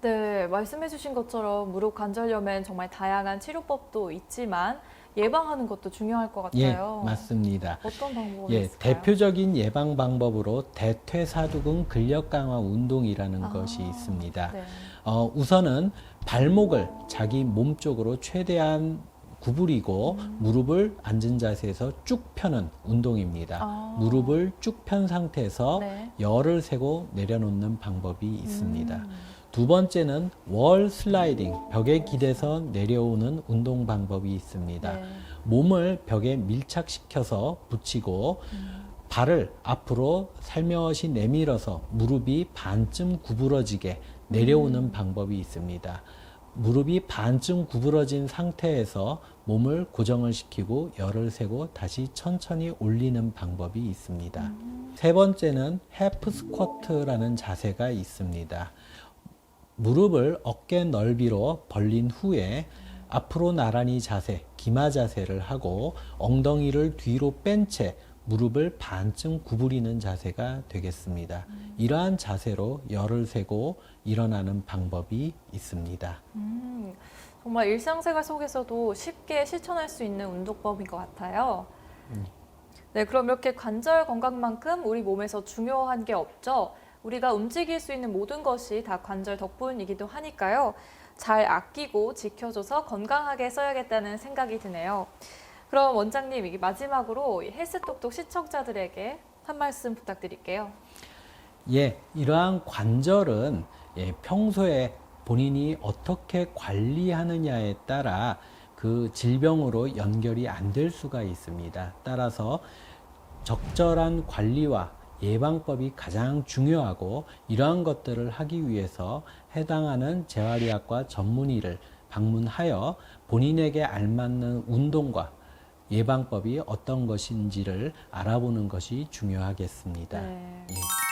네, 말씀해주신 것처럼 무릎 관절염엔 정말 다양한 치료법도 있지만 예방하는 것도 중요할 것 예, 같아요. 맞습니다. 어떤 방법이 예, 있을까요? 대표적인 예방 방법으로 대퇴사두근 근력 강화 운동이라는 아, 것이 있습니다. 네. 어, 우선은 발목을 자기 몸 쪽으로 최대한 구부리고 음. 무릎을 앉은 자세에서 쭉 펴는 운동입니다. 아. 무릎을 쭉 편 상태에서 네. 열을 세고 내려놓는 방법이 있습니다. 음. 두 번째는 월 슬라이딩, 벽에 기대서 내려오는 운동 방법이 있습니다. 네. 몸을 벽에 밀착시켜서 붙이고 음. 발을 앞으로 살며시 내밀어서 무릎이 반쯤 구부러지게 내려오는 음. 방법이 있습니다. 무릎이 반쯤 구부러진 상태에서 몸을 고정을 시키고 열을 세고 다시 천천히 올리는 방법이 있습니다. 음. 세 번째는 해프 스쿼트라는 자세가 있습니다. 무릎을 어깨 넓이로 벌린 후에 앞으로 나란히 자세, 기마 자세를 하고 엉덩이를 뒤로 뺀 채 무릎을 반쯤 구부리는 자세가 되겠습니다. 이러한 자세로 열을 세고 일어나는 방법이 있습니다. 음, 정말 일상생활 속에서도 쉽게 실천할 수 있는 운동법인 것 같아요. 음. 네, 그럼 이렇게 관절 건강만큼 우리 몸에서 중요한 게 없죠. 우리가 움직일 수 있는 모든 것이 다 관절 덕분이기도 하니까요. 잘 아끼고 지켜줘서 건강하게 써야겠다는 생각이 드네요. 그럼 원장님, 마지막으로 이 헬스톡톡 시청자들에게 한 말씀 부탁드릴게요. 예, 이러한 관절은 예, 평소에 본인이 어떻게 관리하느냐에 따라 그 질병으로 연결이 안 될 수가 있습니다. 따라서 적절한 관리와 예방법이 가장 중요하고 이러한 것들을 하기 위해서 해당하는 재활의학과 전문의를 방문하여 본인에게 알맞는 운동과 예방법이 어떤 것인지를 알아보는 것이 중요하겠습니다. 네. 예.